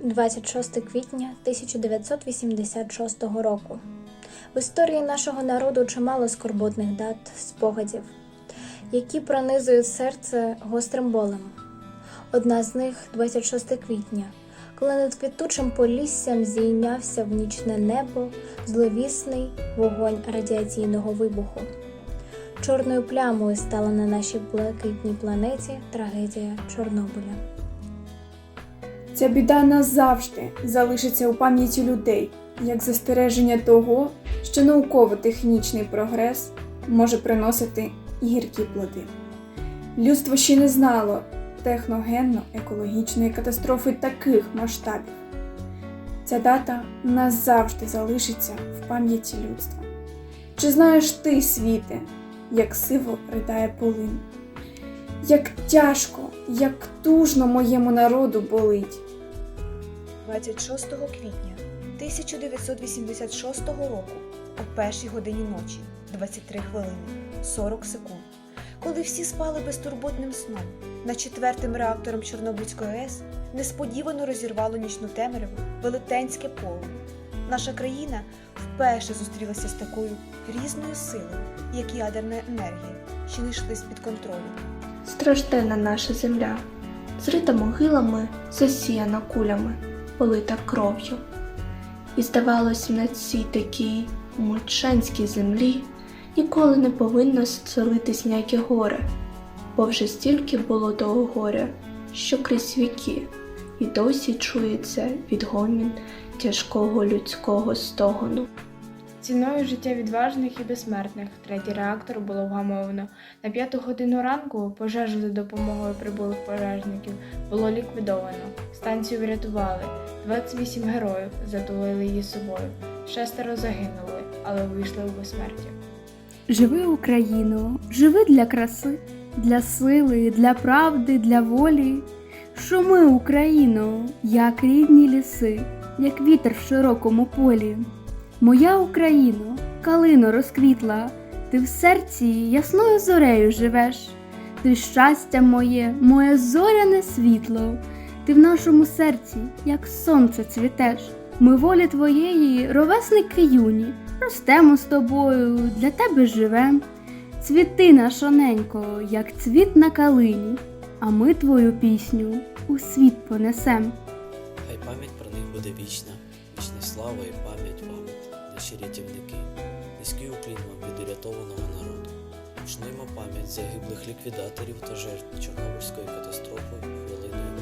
26 квітня 1986 року. В історії нашого народу чимало скорботних дат, спогадів, які пронизують серце гострим болем. Одна з них 26 квітня, коли над квітучим поліссям зійнявся в нічне небо зловісний вогонь радіаційного вибуху. Чорною плямою стала на нашій блакитній планеті трагедія Чорнобиля. Ця біда назавжди залишиться у пам'яті людей, як застереження того, що науково-технічний прогрес може приносити і гіркі плоди. Людство ще не знало техногенно-екологічної катастрофи таких масштабів. Ця дата назавжди залишиться в пам'яті людства. Чи знаєш ти, світе, як сиво ридає полин? Як тяжко, як тужно моєму народу болить. 26 квітня 1986 року о першій годині ночі 23 хвилини 40 секунд, коли всі спали безтурботним сном, над четвертим реактором Чорнобильської АЕС несподівано розірвало нічну темряву велетенське поле. Наша країна вперше зустрілася з такою різною силою, як ядерна енергія, що не йшли з-під контролю. Стражденна наша земля, зрита могилами, засіяна кулями, полита кров'ю. І здавалось, на цій такій мученській землі ніколи не повинно зцілитись ніяке горе, бо вже стільки було того горя, що крізь віки, і досі чується відгомін тяжкого людського стогону. Ціною життя відважних і безсмертних третій реактор було вгамовано. На п'яту годину ранку пожежу за допомогою прибулих пожежників було ліквідовано. Станцію врятували. 28 героїв затулили її собою. Шестеро загинули, але вийшли у безсмертя. Живи Україно, живи для краси, для сили, для правди, для волі. Шуми, Україно, як рідні ліси, як вітер в широкому полі. Моя Україно, калино розквітла, ти в серці ясною зорею живеш. Ти щастя моє, моє зоряне світло, ти в нашому серці, як сонце цвітеш. Ми волі твоєї, ровесники юні, ростемо з тобою, для тебе живем. Цвіти нашоненько, як цвіт на калині, а ми твою пісню у світ понесем. Хай пам'ять про них буде вічна, вічна слава і пам'ять вам, наші рятівники, низький уклін вам від урятованого народу. Вшнуємо пам'ять загиблих ліквідаторів та жертв Чорнобильської катастрофи хвилиною